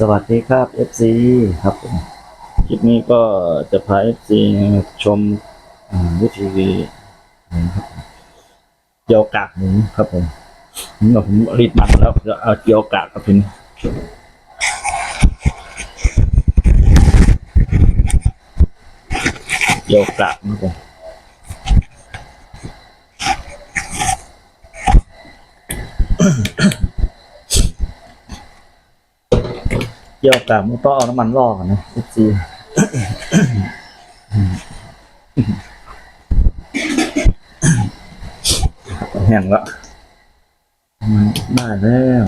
สวัสดีครับ FC ครับผมคลิปนี้ก็จะพา FC ชมวิธีเกี่ยวกากหมูครับผมผมรีดมันแล้วเอาเกี่ยวกากครับทีนี้เกี่ยวกากนะครับผม เกี่ยวกากมันต้องเอาน้ำมันลอกก่อนนะ FC แห้งแล้วมันได้แล้ว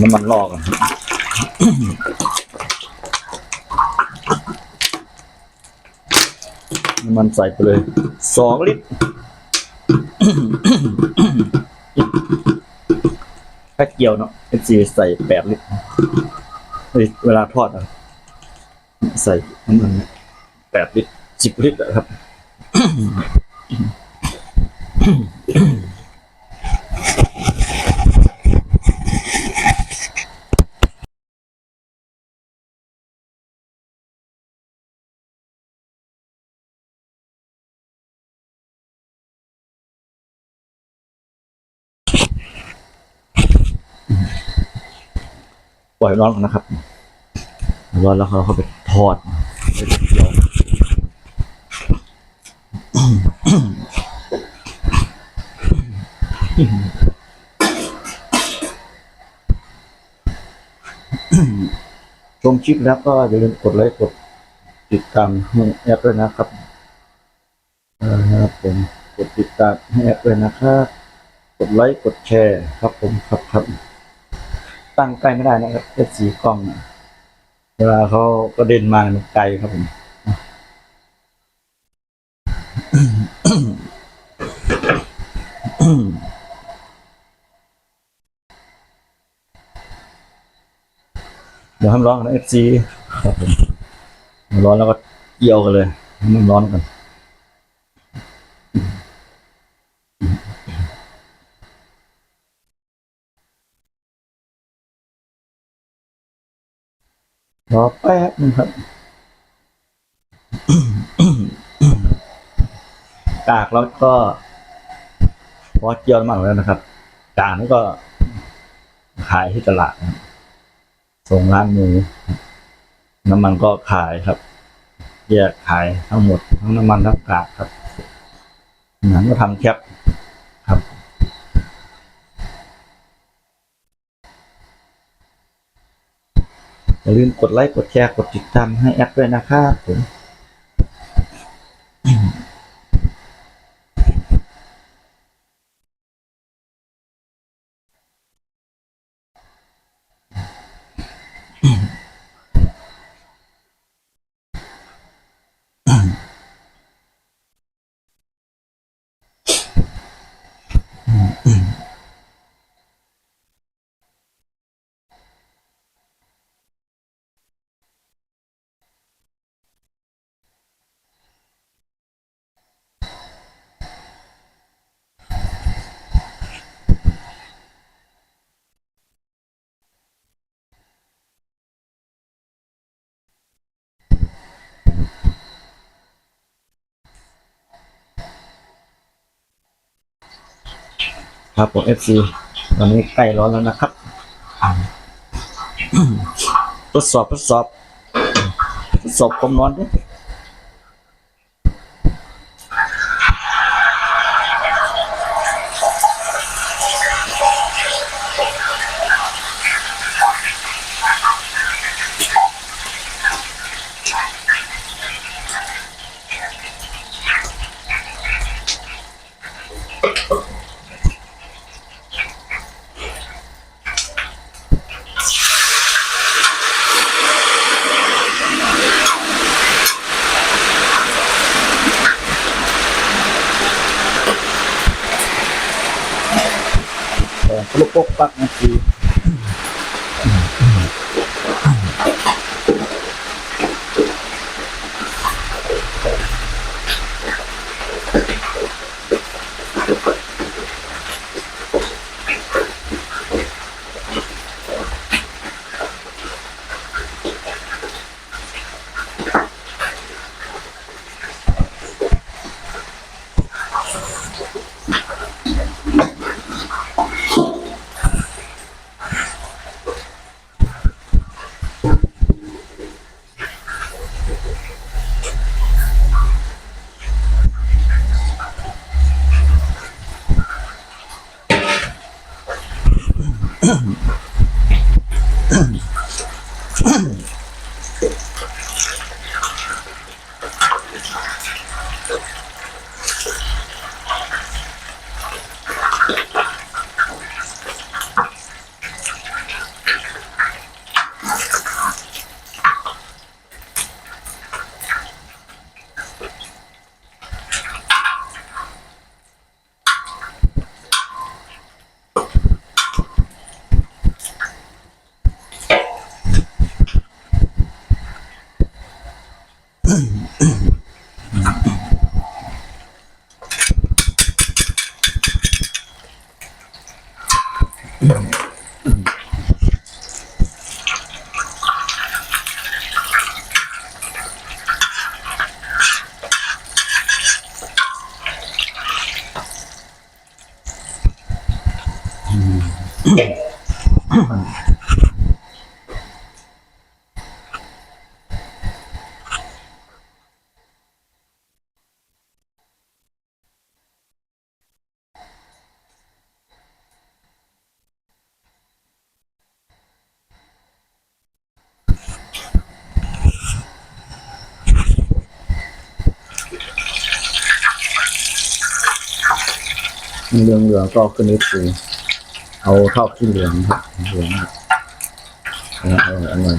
น้ำมันลอกก่อน น้ำมันใส่ไปเลยสองลิตรถ้าเกี่ยวเนาะเอจีใส่แปดลิตรเฮ้ยเวลาทอดอะใส่น้ำมันแปดลิตรสิบลิตรอะครับ ปล่อยร้อนก่อนนะครับ ร้อนแล้วเราเข้าไปทอดไปเกี่ยวชมคลิปแล้วก็อย่าลืมกดไลค์กดติดตามให้แอปด้วยนะครับเออครับผมกดติดตามให้แอปด้วยนะครับ กดไลค์กดแชร์ครับผมครับครับ ตั้งใกล้ไม่ได้นะครับเอสีกล้องเวลาเขากระเด็นมามันไกลครับผมเดี๋ยวให้มันร้อนนะเอฟซีครับผมร้อนแล้วก็เกี่ยวกันเลยมันร้อนกัน รอแป๊บนึงครับ กากแล้วก็พอเจียวน้ำมันแล้วนะครับกากนี่ก็ขายที่ตลาดนะส่งร้านหมูน้ำมันก็ขายครับ แยกขายทั้งหมดทั้งน้ำมันทั้งกากครับหนังก็ทำแคปครับ อย่าลืมกดไลค์ กดแชร์ กดติดตามให้แอปด้วยนะครับผม ครับผม FC ตอนนี้ใกล้ร้อนแล้วนะครับ ทดสอบทดสอบทดสอบความร้อนด้วย ลูกปก Thank you. เหลืองเหลืองๆก็ขึ้นนิดนึง เอาเท่าขึ้นเหลืองครับเหลืองมากเอาเอาเอาหน่อย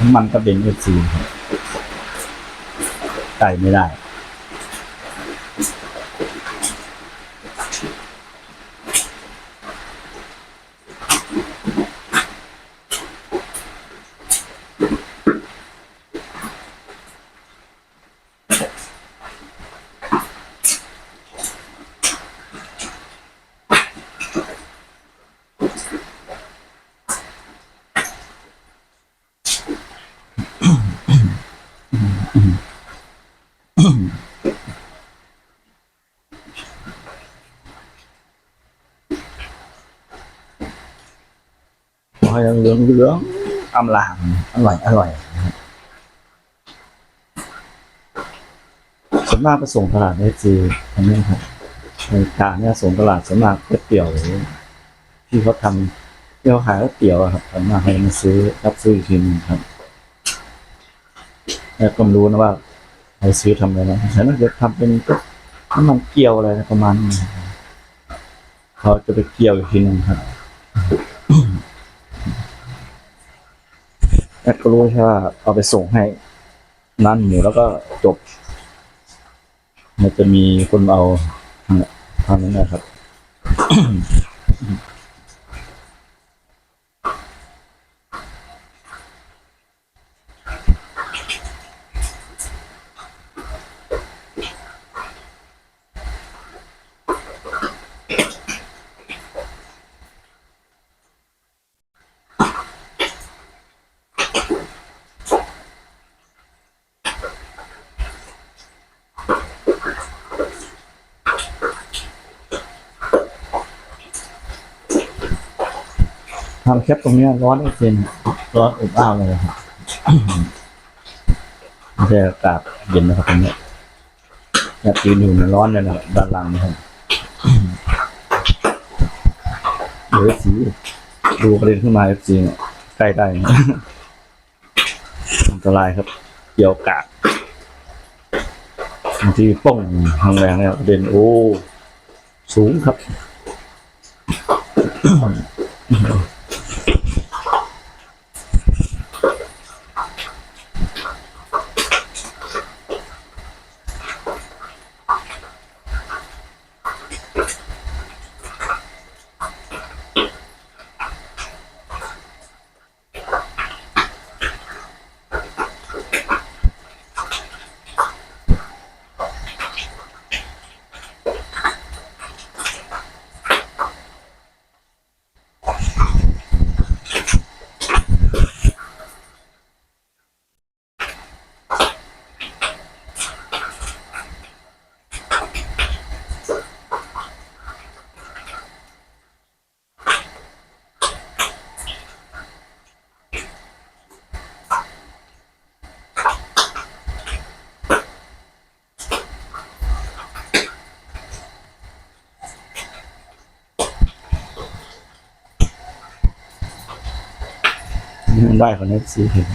น้ำมันก็เป็นเอฟซีครับไก่ไม่ได้ ให้เหลืองเหลืองอำลามอร่อยอร่อยส่วนมากไปส่งตลาดเอซีอันนี้ครับในกาเนี่ยส่งตลาดส่วนมากก๋วยเตี๋ยวที่เขาทำที่เขาขายก๋วยเตี๋ยวครับส่วนมากให้มาซื้อรับซื้ออีกทีหนึงครับแล้วก็ไม่รู้นะว่าเขาซื้อทำอะไรนะฉันน่าจะทำเป็นน้ำมันเกี๊ยวอะไรประมาณนี้เขาจะไปเกี่ยวอีกทีหนึงครับ แอดก็รู้ใช่ว่าเอาไปส่งให้ร้านหมูแล้วก็จบ มันจะมีคนเอาทางทางนั้นนะครับ ทำแคปตรงนี้ร้อนไอ้เจนร้อนอบอ้าวเลยครับไม่ใช่อากาศเย็นนะครับตรงนี้ยเนี่ยยืนอยู่ในร้อนเลยนะครับด้านหลังนะครับเดี๋ยวสีดูประเด็นขึ้นมาเอฟซีเนี่ยใกล้ได้อันตรายครับ เกี่ยวกาดบางทีป้องทางแรงเนี่ยประเด็นโอ้ สูงครับ ท ได้ของเอฟซีเห็น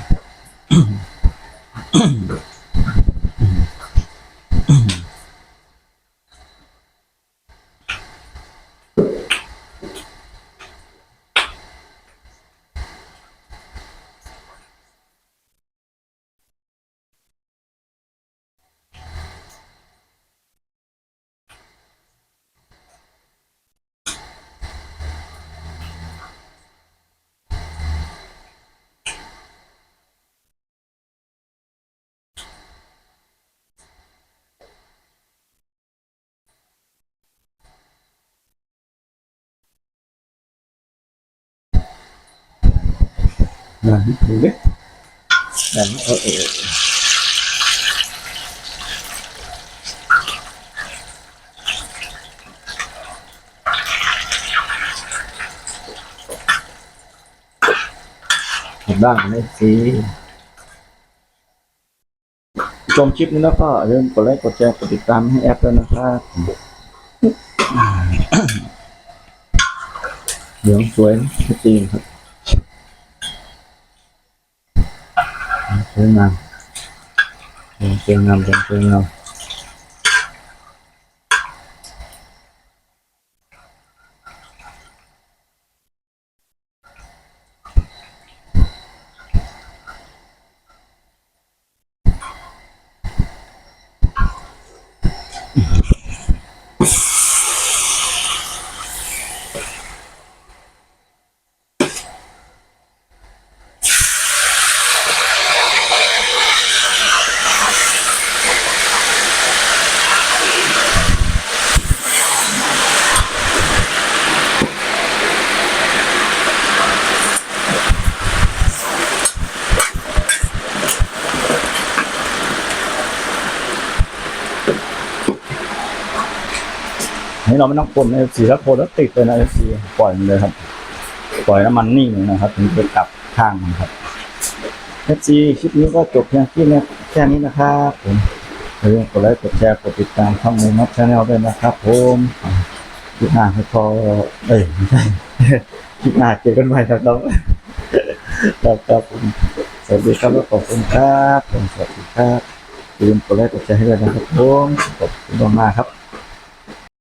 นะดูดิแบบนี้เออเออเห็นบ้างไหมสิชมคลิปนี้แล้วก็อย่าลืมกดไลค์กดแชร์กดติดตามให้แอปด้วยนะครับเหลืองสวยนะจริงครับ สวยงาม ให้เราไม่ต้องคนเอฟซีแล้วคนแล้วติดเลยนะเอฟซีปล่อยมันเลยครับ ปล่อยน้ำมันนิ่งนะครับถึงจะกลับข้างมันครับเอฟซีคลิปนี้ก็จบเพียงที่นี้แค่นี้นะครับผมอย่าลืมกดไลค์กดแชร์กดติดตามช่องในน็อตชาแนลด้วยนะครับผมคลิปหน้าให้พอเอ้ยไม่ใช่คลิปหน้าเจอกันใหม่ครับน้องครับครับผมสวัสดีครับขอบคุณครับผมสวัสดีครับอย่าลืมกดไลค์กดแชร์ให้ด้วยนะครับผมขอบคุณมากครับ